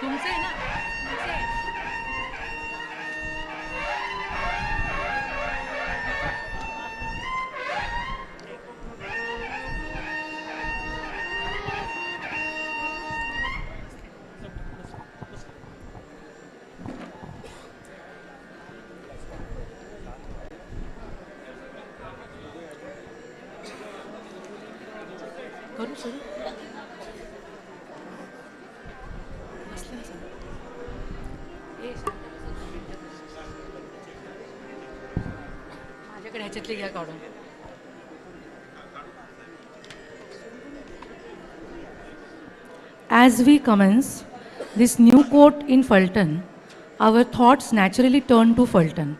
总塞纳 माझ्याकडे ह्याच्यातली घ्या काढून As we commence this new court in Fulton, our thoughts naturally turn to Fulton.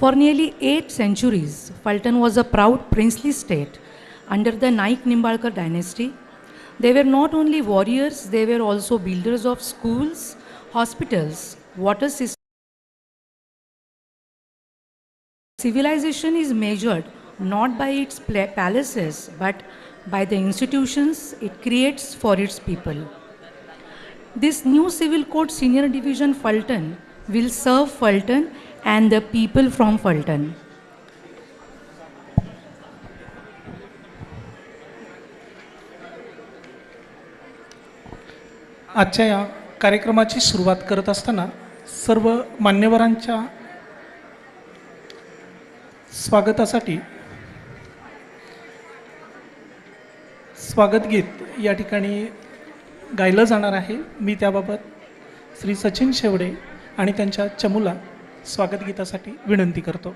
For nearly eight centuries, Fulton was a proud princely state under the Naik Nimbalkar dynasty. They were not only warriors, they were also builders of schools, hospitals, water systems. Civilization is measured not by its pla- palaces but by the institutions it creates for its people. This new civil code senior division Fulton will serve Fulton and the people from Fulton. आजच्या या कार्यक्रमाची सुरुवात करत असताना सर्व मान्यवरांच्या स्वागतासाठी स्वागत गीत या ठिकाणी गायलं जाणार आहे. मी त्याबाबत श्री सचिन शेवडे आणि त्यांच्या चमूला स्वागत गीतासाठी विनंती करतो.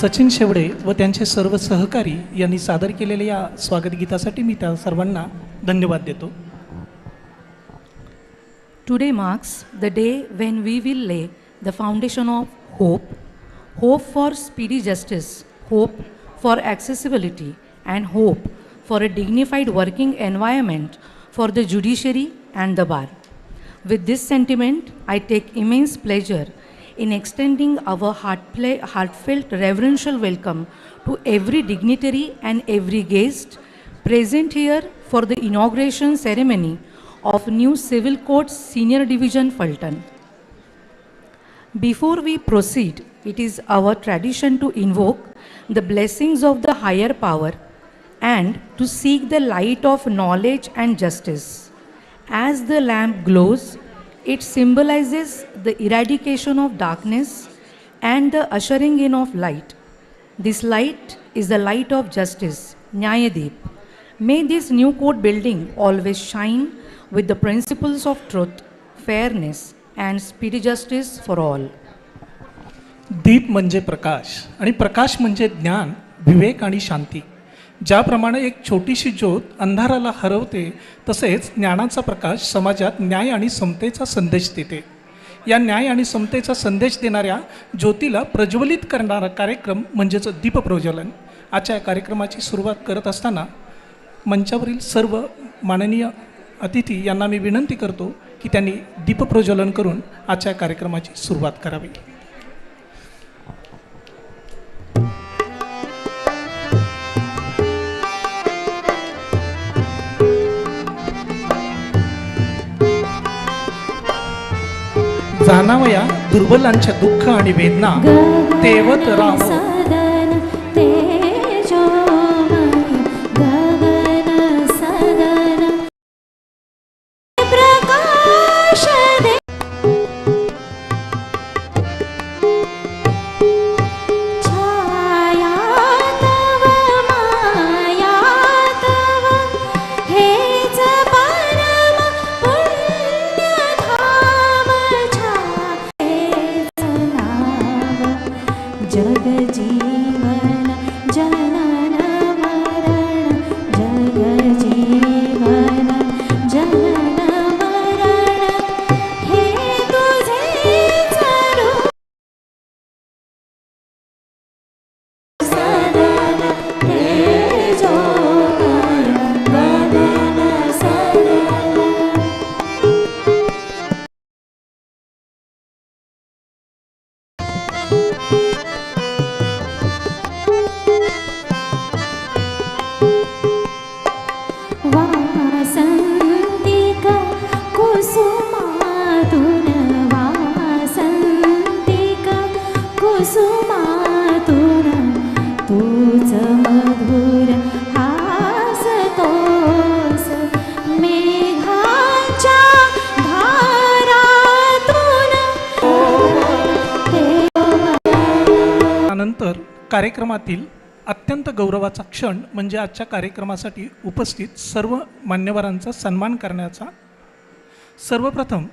सचिन शेवडे व त्यांचे सर्व सहकारी यांनी सादर केलेल्या या स्वागतगीतासाठी मी त्या सर्वांना धन्यवाद देतो. Today marks the day when we will lay the foundation of hope hope for speedy justice hope for accessibility and hope for a dignified working environment for the judiciary and the bar with this sentiment I take immense pleasure in extending our heartfelt reverential welcome to every dignitary and every guest present here for the inauguration ceremony of new Civil Courts Senior Division Fulton. Before we proceed, it is our tradition to invoke the blessings of the higher power and to seek the light of knowledge and justice. As the lamp glows, it symbolizes the eradication of darkness and the ushering in of light. This light is the light of justice, Nyayadeep. May this new court building always shine with the principles of truth, fairness, and speedy justice for all. दीप म्हणजे प्रकाश आणि प्रकाश म्हणजे ज्ञान विवेक आणि शांती ज्याप्रमाणे एक छोटीशी ज्योत अंधाराला हरवते तसेच ज्ञानाचा प्रकाश समाजात न्याय आणि समतेचा संदेश देते. या न्याय आणि समतेचा संदेश देणाऱ्या ज्योतीला प्रज्वलित करणारा कार्यक्रम म्हणजेच दीपप्रज्वलन आजच्या या कार्यक्रमाची सुरुवात करत असताना मंचावरील सर्व माननीय अतिथी यांना मी विनंती करतो की त्यांनी दीपप्रज्वलन करून आजच्या कार्यक्रमाची सुरुवात करावी. जाणावया दुर्बलांच्या दुःख आणि वेदना तेवत राम जग जी त्यानंतर कार्यक्रमातील अत्यंत गौरवाचा क्षण म्हणजे आजच्या कार्यक्रमासाठी उपस्थित सर्व मान्यवरांचा सन्मान करण्याचा. सर्वप्रथम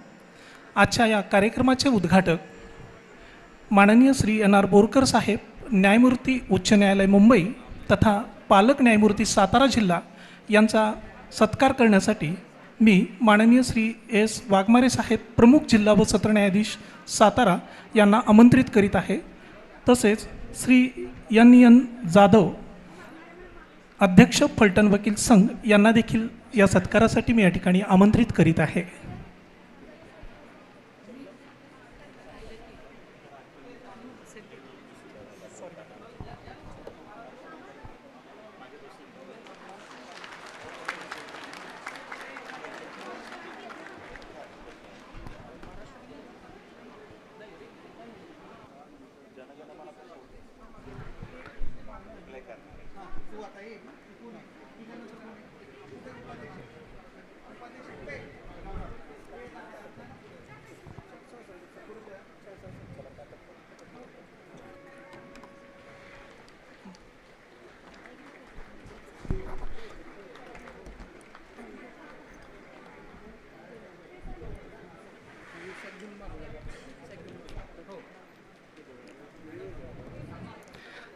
आजच्या या कार्यक्रमाचे उद्घाटक माननीय श्री एन आर बोरकर साहेब न्यायमूर्ती उच्च न्यायालय मुंबई तथा पालक न्यायमूर्ती सातारा जिल्हा यांचा सत्कार करण्यासाठी मी माननीय श्री एस वाघमारे साहेब प्रमुख जिल्हा व सत्र न्यायाधीश सातारा यांना आमंत्रित करीत आहे. तसेच श्री एन एन जाधव अध्यक्ष फलटण वकील संघ यांना देखील या सत्कारासाठी मी या ठिकाणी आमंत्रित करीत आहे.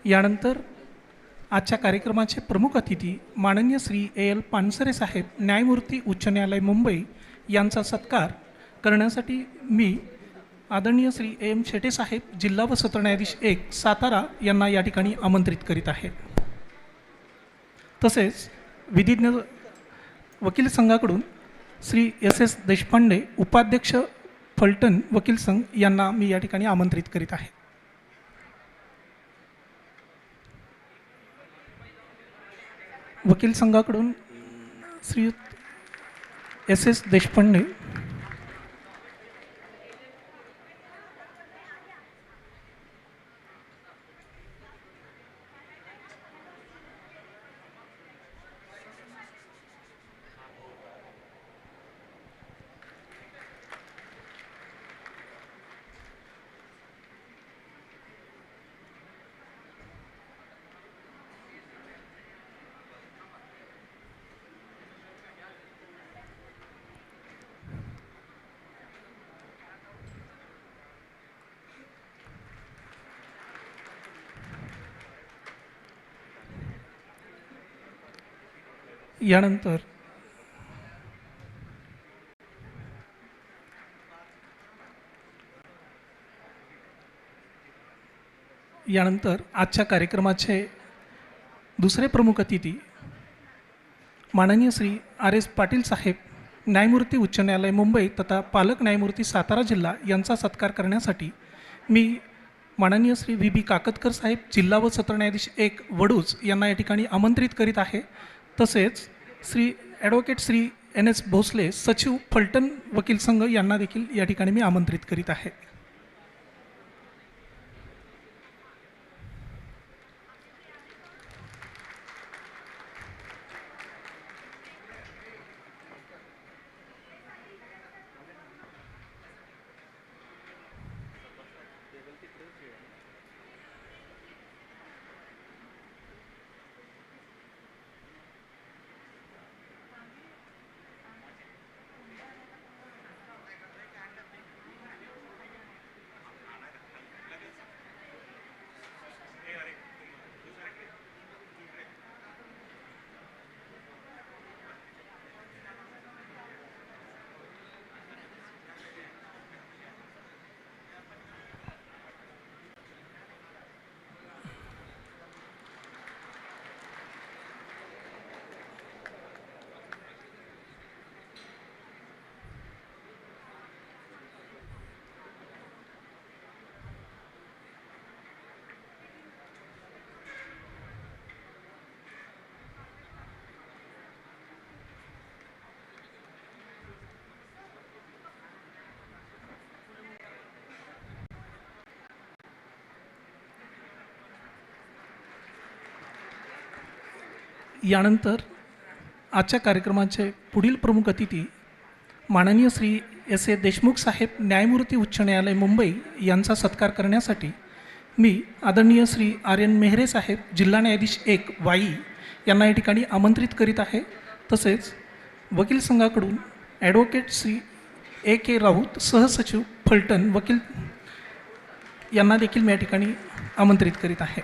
यानंतर आजच्या कार्यक्रमाचे प्रमुख अतिथी माननीय श्री ए एल पानसरे साहेब न्यायमूर्ती उच्च न्यायालय मुंबई यांचा सत्कार करण्यासाठी मी आदरणीय श्री ए एम शेटे साहेब जिल्हा व सत्र न्यायाधीश एक सातारा यांना या ठिकाणी आमंत्रित करीत आहे तसेच विधिज्ञ वकील संघाकडून श्री एस एस देशपांडे उपाध्यक्ष फलटण वकील संघ यांना मी या ठिकाणी आमंत्रित करीत आहे. वकील संघाकडून श्रीयुत एस एस देशपांडे यानंतर. यानंतर आजच्या कार्यक्रमाचे दुसरे प्रमुख अतिथी माननीय श्री आर एस पाटील साहेब न्यायमूर्ती उच्च न्यायालय मुंबई तथा पालक न्यायमूर्ती सातारा जिल्हा यांचा सत्कार करण्यासाठी मी माननीय श्री व्ही बी काकतकर साहेब जिल्हा व सत्र न्यायाधीश एक वडूज यांना या ठिकाणी आमंत्रित करीत आहे. तसेच Shri advocate Shri N S Bhosale सचिव फलटण वकील संघ यांना देखील या ठिकाणी मी आमंत्रित करीत आहे. यानंतर आजच्या कार्यक्रमाचे पुढील प्रमुख अतिथी माननीय श्री एस ए देशमुख साहेब न्यायमूर्ती उच्च न्यायालय मुंबई यांचा सत्कार करण्यासाठी मी आदरणीय श्री आर्यन मेहरे साहेब जिल्हा न्यायाधीश एक वाई यांना या ठिकाणी आमंत्रित करीत आहे. तसेच वकील संघाकडून advocate Shri A K Raut सहसचिव फलटण वकील यांना देखील मी या ठिकाणी आमंत्रित करीत आहे.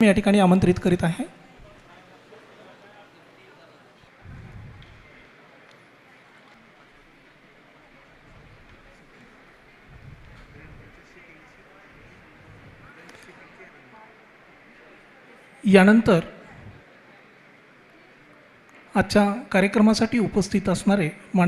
मी या ठिकाणी आमंत्रित करीत आहे. यानंतर आजच्या कार्यक्रमासाठी उपस्थित असणारे